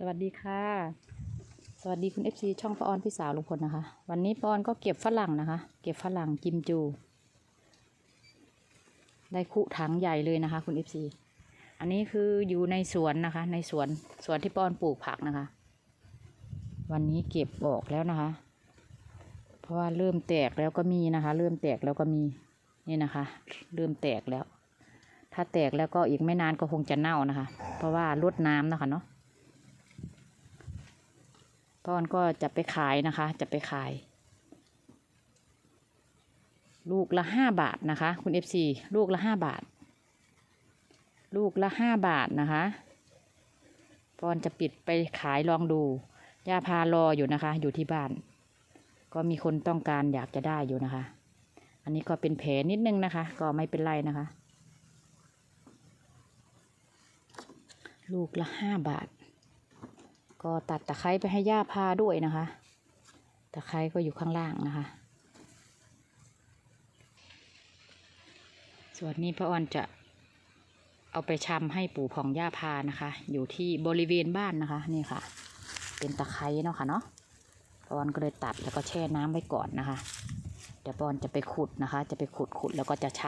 สวัสดีค่ะ สวัสดีคุณเอฟซีช่องป้าออนพี่สาวลุงพลนะคะ วันนี้ป้าออนก็เก็บฝรั่งนะคะ เก็บฝรั่งกิมจู ได้คุถังใหญ่เลยนะคะ คุณเอฟซีอันนี้คืออยู่ในสวนนะคะ ในสวนสวนที่ป้าออนปลูกผักนะคะ วันนี้เก็บออกแล้วนะคะ เพราะว่าเริ่มแตกแล้วก็มีนะคะ เริ่มแตกแล้วก็มีนี่นะคะ เริ่มแตกแล้ว ถ้าแตกแล้วก็อีกไม่นานก็คงจะเน่านะคะ เพราะว่าลดน้ำนะคะเนาะ ตอนก็จะไปขายนะคะ จะไปขาย ลูกละห้าบาทนะคะ คุณเอฟซีลูกละห้าบาท ลูกละห้าบาทนะคะปอนจะปิดไปขายลองดูย่าพารออยู่นะคะ อยู่ที่บ้าน ก็มีคนต้องการอยากจะได้อยู่นะคะ อันนี้ก็เป็นแผลนิดนึงนะคะ ก็ไม่เป็นไรนะคะ ลูกละห้าบาท ก็ตัดตะไคร้ไปให้ย่าพาด้วยนะคะ ตะไคร้ก็อยู่ข้างล่างนะคะ ส่วนนี้พระออนจะเอาไปชำให้ปู่ผ่องย่าพานะคะ อยู่ที่บริเวณบ้านนะคะนี่ค่ะ เป็นตะไคร้เนาะค่ะเนาะพระออนก็เลยตัดแล้วก็แช่น้ำไว้ก่อนนะคะ เดี๋ยวพระออนจะไปขุดนะคะ จะไปขุดขุดแล้วก็จะช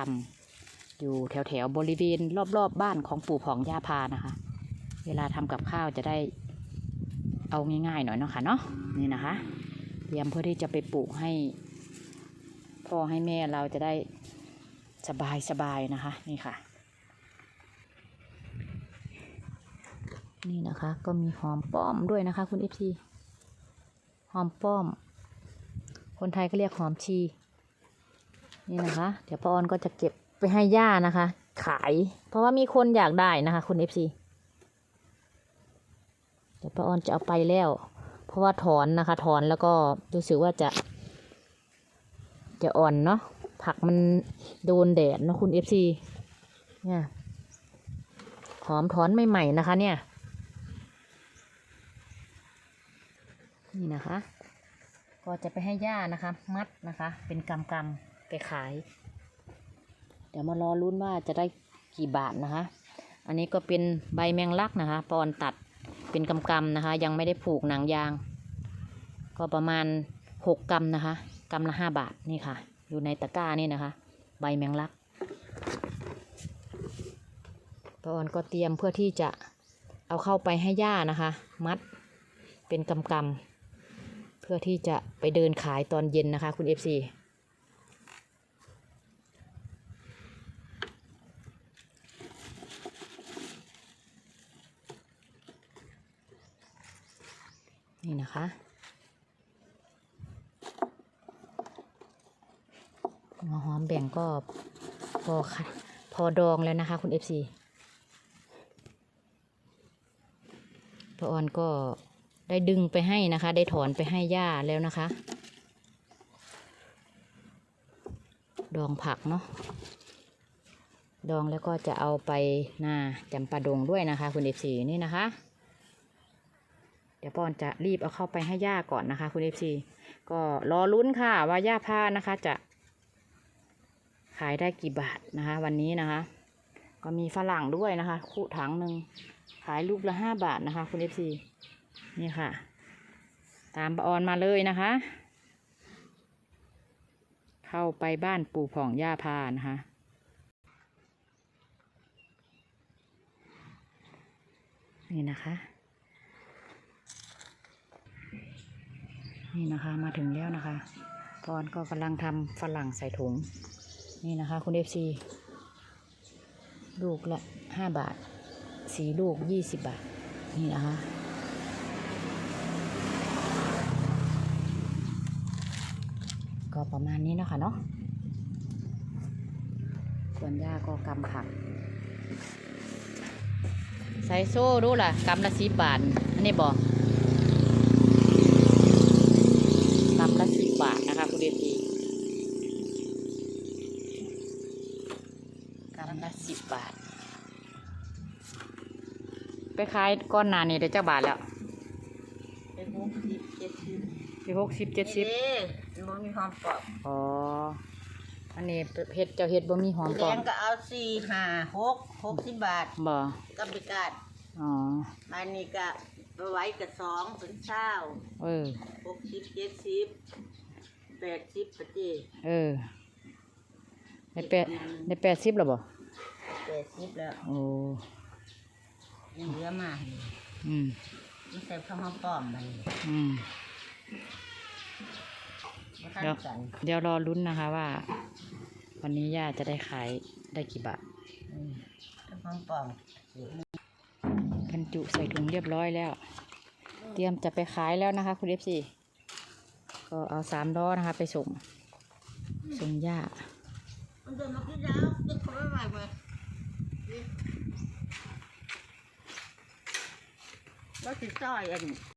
ำอยู่แถวแถวบริเวณรอบๆบบ้านของปู่ผ่องย่าพานะคะ เวลาทำกับข้าวจะได้ เอาง่ายๆหน่อยเนาะค่ะเนาะนี่นะคะเตรียมเพื่อที่จะไปปลูกให้พ่อให้แม่เราจะได้สบายสบายๆนะคะ นี่ค่ะ นี่นะคะก็มีหอมป้อมด้วยนะคะ คุณเอฟซีหอมป้อม คนไทยก็เรียกหอมชี นี่นะคะ เดี๋ยวป้าออนก็จะเก็บไปให้ย่านะคะ ขาย เพราะว่ามีคนอยากได้นะคะ คุณเอฟซี เดี๋ยวป้าออนจะเอาไปแล้ว เพราะว่าถอนนะคะ ถอนแล้วก็รู้สึกว่าจะ จะอ่อนเนาะผักมันโดนแดดนะคุณเอฟซีเนี่ยหอมถอนใหม่ๆนะคะ เนี่ย นี่นะคะ ก็จะไปให้ย่านะคะ มัดนะคะ เป็นกำกำไปขาย เดี๋ยวมารอลุ้นว่าจะได้กี่บาทนะคะ อันนี้ก็เป็นใบแมงลักนะคะ ปอนตัด เป็นกำกำๆนะคะ ยังไม่ได้ผูกหนังยาง ก็ประมาณหกกำนะคะกำละห้าบาทนี่ค่ะ อยู่ในตะกร้านี่นะคะ ใบแมงลักปอนก็เตรียมเพื่อที่จะเอาเข้าไปให้ย่านะคะ มัดเป็นกำกำๆเพื่อที่จะไปเดินขายตอนเย็นนะคะ คุณเอฟซี นี่นะคะ หัวหอมแบ่งก็พอค่ะ พอดองแล้วนะคะ คุณเอฟซีพระออนก็ได้ดึงไปให้นะคะ ได้ถอนไปให้ย่าแล้วนะคะ ดองผักเนาะดองแล้วก็จะเอาไปนาจำปาดงด้วยนะคะ คุณเอฟซีนี่นะคะ เดี๋ยวปอนจะรีบเอาเข้าไปให้ย่าก่อนนะคะ คุณเอฟซีก็รอลุ้นค่ะ ว่าย่าพานะคะจะ ขายได้กี่บาทนะคะ วันนี้นะคะ ก็มีฝรั่งด้วยนะคะ คู่ถังหนึ่งขายลูกละห้าบาทนะคะ คุณเอฟซีนี่ค่ะ ตามปออนมาเลยนะคะ เข้าไปบ้านปู่ผ่องย่าพานะคะนี่นะคะ นี่นะคะมาถึงแล้วนะคะปอนก็กำลังทำฝรั่งใส่ถุง นี่นะคะ คุณเอฟซีลูกละห้าบาทสีลูกยี่สิบบาท นี่นะคะก็ประมาณนี้นะคะเนาะส่วนย่าก็กำผัก ใส่โซ่ดูล่ะกำละสิบบาท อันนี้บอกำละสิบบาทนะคะ คุณเอฟซีกำละสิบบาท ไปขายก้อนหนานี่ได้เจ้าบาทแล้วเป็นหกสิบเจ็ดสิบที่หกสิบเจ็ดสิบเอ๊ะมันมีความกรอบอ๋อ อันนี้เห็ดเจ้าเห็ดบ่มีหอมแดปลอมงก็เอาสี่ห้าหกหกสิบบาทบ่กับบิกาดอ๋อ อันนี้ก็เอาไว้กับสองเป็นเช้าเออ หกสิบเจ็ดสิบแปดสิบปะเจเออได้แปดได้แปดสิบแล้วบ่แปดสิบแล้ว โอ้ ยังเหลือมาอืมมันใส่ข้าวหอมป้อมมันอืม มาขั้นเดี๋ยวกันเดี๋ยวรอลุ้นนะคะว่า วันนี้ย่าจะได้ขายได้กี่บาทอืมข้าวหอมป้อมบรรจุใส่ถุงเรียบร้อยแล้ว เตรียมจะไปขายแล้วนะคะ คุณเอฟซีก็เอาสามล้อนะคะ ไปส่ง ส่งย่ามันเดินมาขึ้นแล้วจะขอไม่ไหวไหมนี่ ก็สิซอยอัน